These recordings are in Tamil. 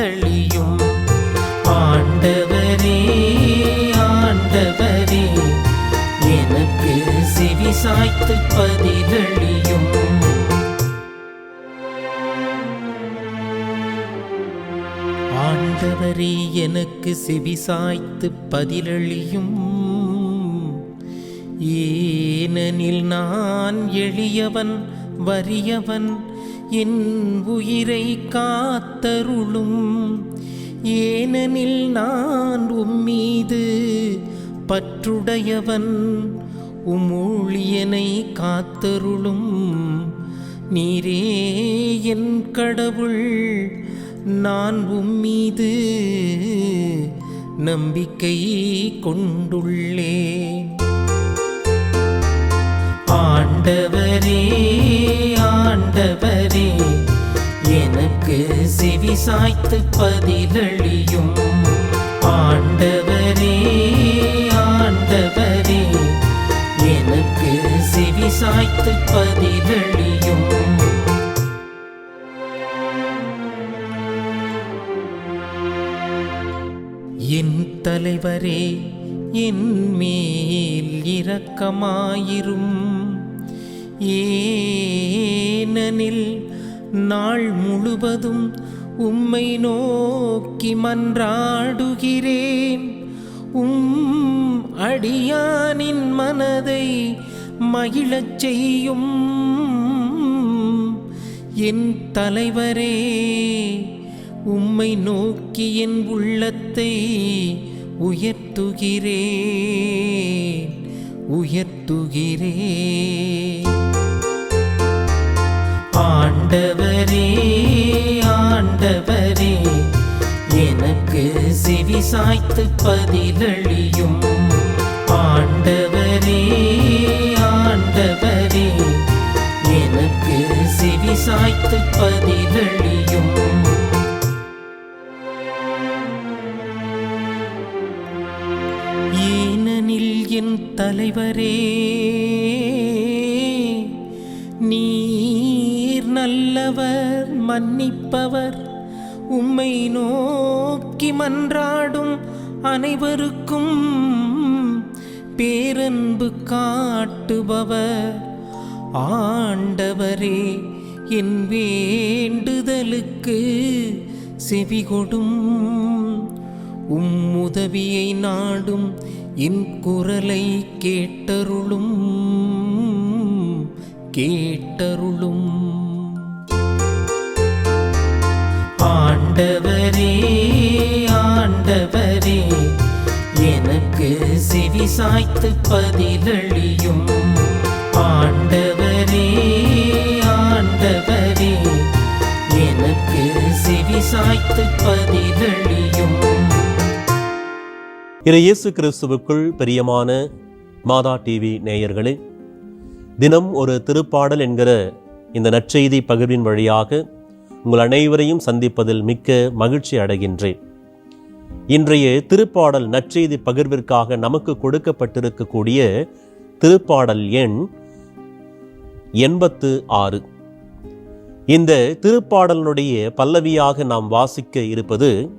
செவிசாய்த்து ஆண்டவரே ஆண்டவரே எனக்கு செவிசாய்த்து பதிலளியும். ஆண்டவரே எனக்கு செவிசாய்த்து பதிலளியும். ஏனெனில் நான் எளியவன் வறியவன் என் உயிரை காத்தருளும். ஏனெனில் நான் உம்மீது பற்றுடையவன். உமூழியனை காத்தருளும். நீரே என் கடவுள் நான் உம்மீது நம்பிக்கை கொண்டுள்ளேன். ஆண்டவரே ஆண்டவர். அதற்கு செவி சாய்த்து பதிலளியும். ஆண்டவரே ஆண்டவரே எனக்கு செவி சாய்த்து பதிலளியும். என் தலைவரே என் மேல் இரக்கமாயிரும். ஏனனில் நாள் முழுவதும் உம்மை நோக்கி மன்றாடுகிறேன். உம் அடியானின் மனதை மகிழச் செய்யும். என் தலைவரே உம்மை நோக்கி என் உள்ளத்தை உயர்த்துகிறேன். உயர்த்துகிறேன். ஆண்டவரே எனக்கு செவிசாய்த்து பதிலளியும். ஆண்டவரே ஆண்டவரே எனக்கு செவிசாய்த்து பதிலளியும். ஏனெனில் என் தலைவரே நீர் நல்லவர் மன்னிப்பவர் உம்மை நோக்கி மன்றாடும் அனைவருக்கும் பேரன்பு காட்டுபவர். ஆண்டவரே என் வேண்டுதலுக்கு செவிகொடும். உம் உதவியை நாடும் என் குரலை கேட்டருளும். கேட்டருளும். ஆண்டவரே ஆண்டவரே எனக்கு செவிசாய்த்து பதிலளியும். ஆண்டவரே ஆண்டவரே எனக்கு செவிசாய்த்து பதிலளியும். இறை இயேசு கிறிஸ்துவுக்குள் பிரியமான மாதா டிவி நேயர்களே தினம் ஒரு திருப்பாடல் என்கிற இந்த நற்செய்தி பகிர்வின் வழியாக உங்கள் அனைவரையும் சந்திப்பதில் மிக்க மகிழ்ச்சி அடைகின்றேன். இன்றைய திருப்பாடல் நற்செய்தி பகிர்விற்காக நமக்கு கொடுக்கப்பட்டிருக்கக்கூடிய திருப்பாடல் எண் எண்பத்து ஆறு. இந்த திருப்பாடலுடைய பல்லவியாக நாம் வாசிக்க இருப்பது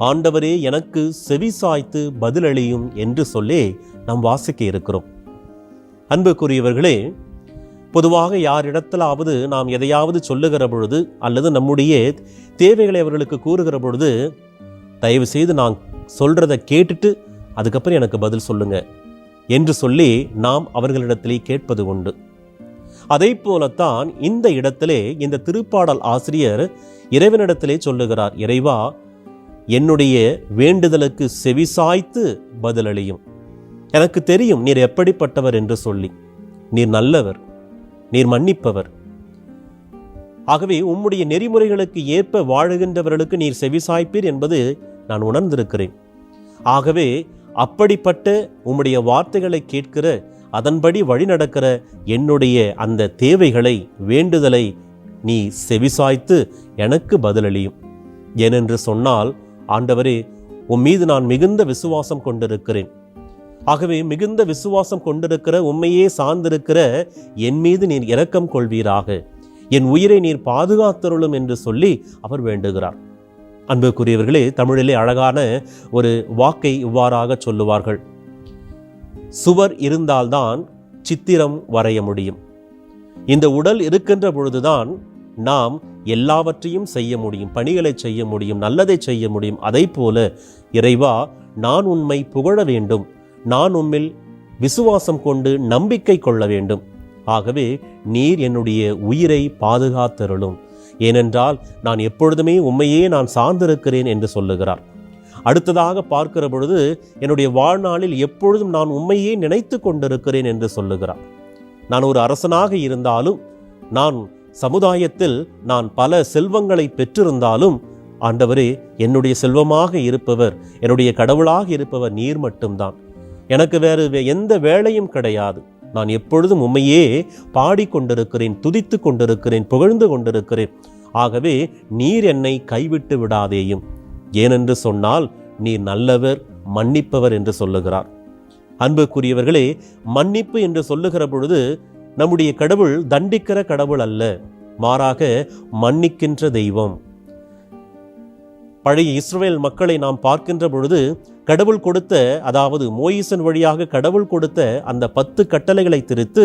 ஆண்டவரே எனக்கு செவிசாய்த்து பதிலளியும் என்று சொல்லி நாம் வாசிக்க இருக்கிறோம். அன்புக்குரியவர்களே பொதுவாக யாரிடத்திலாவது நாம் எதையாவது சொல்லுகிற பொழுது அல்லது நம்முடைய தேவைகளை அவர்களுக்கு கூறுகிற பொழுது தயவு செய்து நான் சொல்றதை கேட்டுட்டு அதுக்கப்புறம் எனக்கு பதில் சொல்லுங்க என்று சொல்லி நாம் அவர்களிடத்திலே கேட்பது உண்டு. அதை போலத்தான் இந்த இடத்திலே இந்த திருப்பாடல் ஆசிரியர் இறைவனிடத்திலே சொல்லுகிறார் இறைவா என்னுடைய வேண்டுதலுக்கு செவிசாய்த்து பதிலளியும். எனக்கு தெரியும் நீர் எப்படிப்பட்டவர் என்று சொல்லி. நீர் நல்லவர். நீர் மன்னிப்பவர். ஆகவே உம்முடைய நெறிமுறைகளுக்கு ஏற்ப வாழுகின்றவர்களுக்கு நீர் செவிசாய்ப்பீர் என்பது நான் உணர்ந்திருக்கிறேன். ஆகவே அப்படிப்பட்ட உம்முடைய வார்த்தைகளை கேட்கிற அதன்படி வழிநடக்கிற என்னுடைய அந்த தேவைகளை வேண்டுதலை நீ செவிசாய்த்து எனக்கு பதிலளியும். ஏனென்று சொன்னால் ஆண்டவரே உம் மீது நான் மிகுந்த விசுவாசம் கொண்டிருக்கிறேன். ஆகவே மிகுந்த விசுவாசம் கொண்டிருக்கிற உண்மையே சார்ந்திருக்கிற என் மீது நீர் இரக்கம் கொள்வீராக. என் உயிரை நீர் பாதுகாத்தருளும் என்று சொல்லி அவர் வேண்டுகிறார். அன்புக்குரியவர்களே தமிழிலே அழகான ஒரு வாக்கை இவ்வாறாக சொல்லுவார்கள். சுவர் இருந்தால்தான் சித்திரம் வரைய முடியும். இந்த உடல் இருக்கின்ற பொழுதுதான் நாம் எல்லாவற்றையும் செய்ய முடியும். பணிகளை செய்ய முடியும் நல்லதை செய்ய முடியும். அதை போல இறைவா நான் உண்மை புகழ வேண்டும். நான் உம்மில் விசுவாசம் கொண்டு நம்பிக்கை கொள்ள வேண்டும். ஆகவே நீர் என்னுடைய உயிரை பாதுகாத்தருளும். ஏனென்றால் நான் எப்பொழுதுமே உண்மையே நான் சார்ந்திருக்கிறேன் என்று சொல்லுகிறார். அடுத்ததாக பார்க்கிற பொழுது என்னுடைய வாழ்நாளில் எப்பொழுதும் நான் உண்மையே நினைத்து கொண்டிருக்கிறேன் என்று சொல்லுகிறார். நான் ஒரு அரசனாக இருந்தாலும் நான் சமுதாயத்தில் நான் பல செல்வங்களை பெற்றிருந்தாலும் ஆண்டவரே என்னுடைய செல்வமாக இருப்பவர் என்னுடைய கடவுளாக இருப்பவர் நீர் மட்டும்தான். எனக்கு வேறு வே- எந்த வேலையும் கிடையாது. நான் எப்பொழுதும் உண்மையே பாடிக்கொண்டிருக்கிறேன் துதித்து கொண்டிருக்கிறேன் புகழ்ந்து கொண்டிருக்கிறேன். ஆகவே நீர் என்னை கைவிட்டு விடாதேயும். ஏனென்று சொன்னால் நீர் நல்லவர் மன்னிப்பவர் என்று சொல்லுகிறார். அன்புக்குரியவர்களே மன்னிப்பு என்று சொல்லுகிற பொழுது நம்முடைய கடவுள் தண்டிக்கிற கடவுள் அல்ல. மாறாக மன்னிக்கின்ற தெய்வம். பழைய இஸ்ரேல் மக்களை நாம் பார்க்கின்ற பொழுது கடவுள் கொடுத்த அதாவது மோயிசன் வழியாக கடவுள் கொடுத்த அந்த பத்து கட்டளைகளை திருத்து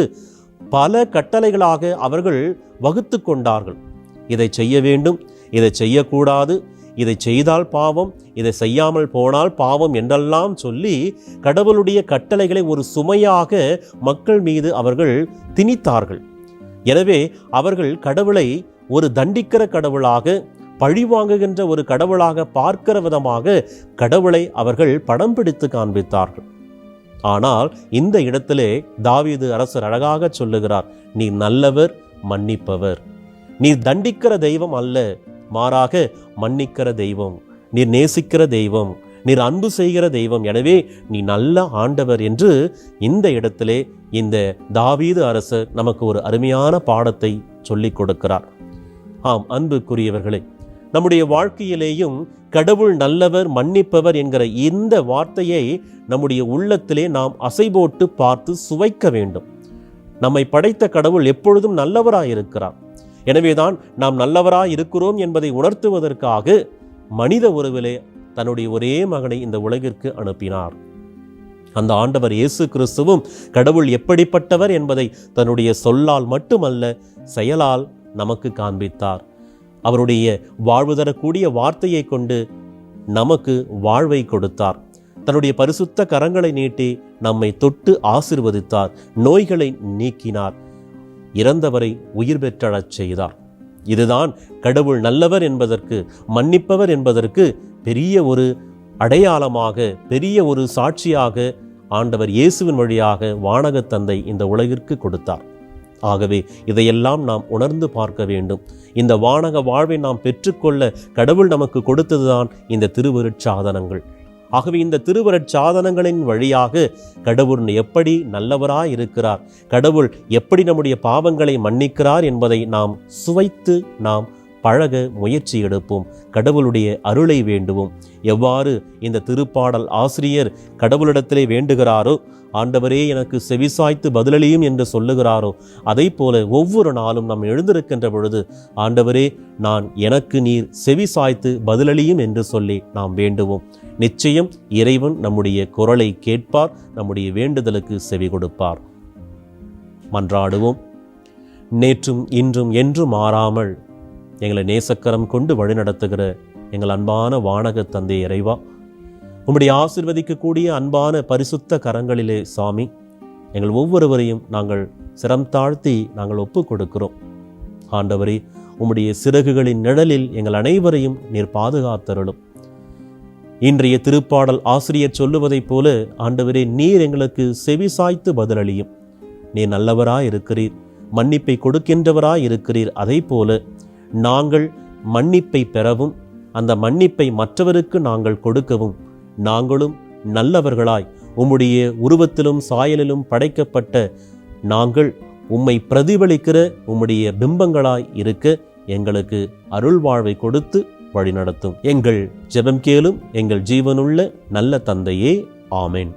பல கட்டளைகளாக அவர்கள் வகுத்து கொண்டார்கள். இதை செய்ய வேண்டும் இதை செய்யக்கூடாது இதை செய்தால் பாவம் இதை செய்யாமல் போனால் பாவம் என்றெல்லாம் சொல்லி கடவுளுடைய கட்டளைகளை ஒரு சுமையாக மக்கள் மீது அவர்கள் திணித்தார்கள். எனவே அவர்கள் கடவுளை ஒரு தண்டிக்கிற கடவுளாக பழிவாங்குகின்ற ஒரு கடவுளாக பார்க்கிற விதமாக கடவுளை அவர்கள் படம் பிடித்து காண்பித்தார்கள். ஆனால் இந்த இடத்திலே தாவீது அரசர் அழகாக சொல்லுகிறார் நீ நல்லவர் மன்னிப்பவர். நீர் தண்டிக்கிற தெய்வம் அல்ல மாறாக மன்னிக்கிற தெய்வம். நீர் நேசிக்கிற தெய்வம் நீர் அன்பு செய்கிற தெய்வம். எனவே நீ நல்ல ஆண்டவர் என்று இந்த இடத்திலே இந்த தாவீது அரசர் நமக்கு ஒரு அருமையான பாடத்தை சொல்லிக் கொடுக்கிறார். ஆம் அன்புக்குரியவர்களே நம்முடைய வாழ்க்கையிலேயும் கடவுள் நல்லவர் மன்னிப்பவர் என்கிற இந்த வார்த்தையை நம்முடைய உள்ளத்திலே நாம் அசைபோட்டு பார்த்து சுவைக்க வேண்டும். நம்மை படைத்த கடவுள் எப்பொழுதும் நல்லவராயிருக்கிறார். எனவேதான் நாம் நல்லவராய் இருக்கிறோம் என்பதை உணர்த்துவதற்காக மனித உறவிலே தன்னுடைய ஒரே மகனை இந்த உலகிற்கு அனுப்பினார். அந்த ஆண்டவர் இயேசு கிறிஸ்துவும் கடவுள் எப்படிப்பட்டவர் என்பதை தன்னுடைய சொல்லால் மட்டுமல்ல செயலால் நமக்கு காண்பித்தார். அவருடைய வாழ்வு தரக்கூடிய வார்த்தையை கொண்டு நமக்கு வாழ்வை கொடுத்தார். தன்னுடைய பரிசுத்த கரங்களை நீட்டி நம்மை தொட்டு ஆசிர்வதித்தார். நோய்களை நீக்கினார். இறந்தவரை உயிர் பெற்றழச் செய்தார். இதுதான் கடவுள் நல்லவர் என்பதற்கு மன்னிப்பவர் என்பதற்கு பெரிய ஒரு அடையாளமாக பெரிய ஒரு சாட்சியாக ஆண்டவர் இயேசுவின் வழியாக வானகத் தந்தை இந்த உலகிற்கு கொடுத்தார். ஆகவே இதையெல்லாம் நாம் உணர்ந்து பார்க்க வேண்டும். இந்த வானக வாழ்வை நாம் பெற்றுக்கொள்ள கடவுள் நமக்கு கொடுத்ததுதான் இந்த திருவருட்சாதனங்கள். ஆகவே இந்த திருவருட்சாதனங்களின் வழியாக கடவுள் எப்படி நல்லவராய் இருக்கிறார் கடவுள் எப்படி நம்முடைய பாவங்களை மன்னிக்கிறார் என்பதை நாம் சுவைத்து நாம் பழக முயற்சி எடுப்போம். கடவுளுடைய அருளை வேண்டுவோம். எவ்வாறு இந்த திருப்பாடல் ஆசிரியர் கடவுளிடத்திலே வேண்டுகிறாரோ ஆண்டவரே எனக்கு செவிசாய்த்து பதிலளியும் என்று சொல்லுகிறாரோ அதை போல ஒவ்வொரு நாளும் நாம் எழுந்திருக்கின்ற பொழுது ஆண்டவரே நான் எனக்கு நீர் செவிசாய்த்து பதிலளியும் என்று சொல்லி நாம் வேண்டுவோம். நிச்சயம் இறைவன் நம்முடைய குரலை கேட்பார் நம்முடைய வேண்டுதலுக்கு செவி கொடுப்பார். மன்றாடுவோம். நேற்றும் இன்றும் என்றும் மாறாமல் எங்களை நேசக்கரம் கொண்டு வழிநடத்துகிற எங்கள் அன்பான வானக தந்தை இறைவா உம்முடைய ஆசிர்வதிக்கக்கூடிய அன்பான பரிசுத்த கரங்களிலே சாமி எங்கள் ஒவ்வொருவரையும் நாங்கள் சிரம் தாழ்த்தி நாங்கள் ஒப்புக் கொடுக்கிறோம் ஆண்டவரே உம்முடைய சிறகுகளின் நிழலில் எங்கள் அனைவரையும் நீர் பாதுகாத்தருளும். இன்றைய திருப்பாடல் ஆசிரியர் சொல்லுவதைப் போல ஆண்டவரே நீர் எங்களுக்கு செவி சாய்த்து பதிலளியும். நீர் நல்லவராய் இருக்கிறீர் மன்னிப்பை கொடுக்கின்றவராய் இருக்கிறீர் அதை போல நாங்கள் மன்னிப்பை பெறவும் அந்த மன்னிப்பை மற்றவருக்கு நாங்கள் கொடுக்கவும் நாங்களும் நல்லவர்களாய் உம்முடைய உருவத்திலும் சாயலிலும் படைக்கப்பட்ட நாங்கள் உம்மை பிரதிபலிக்கிற உம்முடைய பிம்பங்களாய் இருக்க எங்களுக்கு அருள் வாழ்வை கொடுத்து வழிநடத்தும். எங்கள் ஜெபம் கேளும் எங்கள் ஜீவனுள்ள நல்ல தந்தையே. ஆமேன்.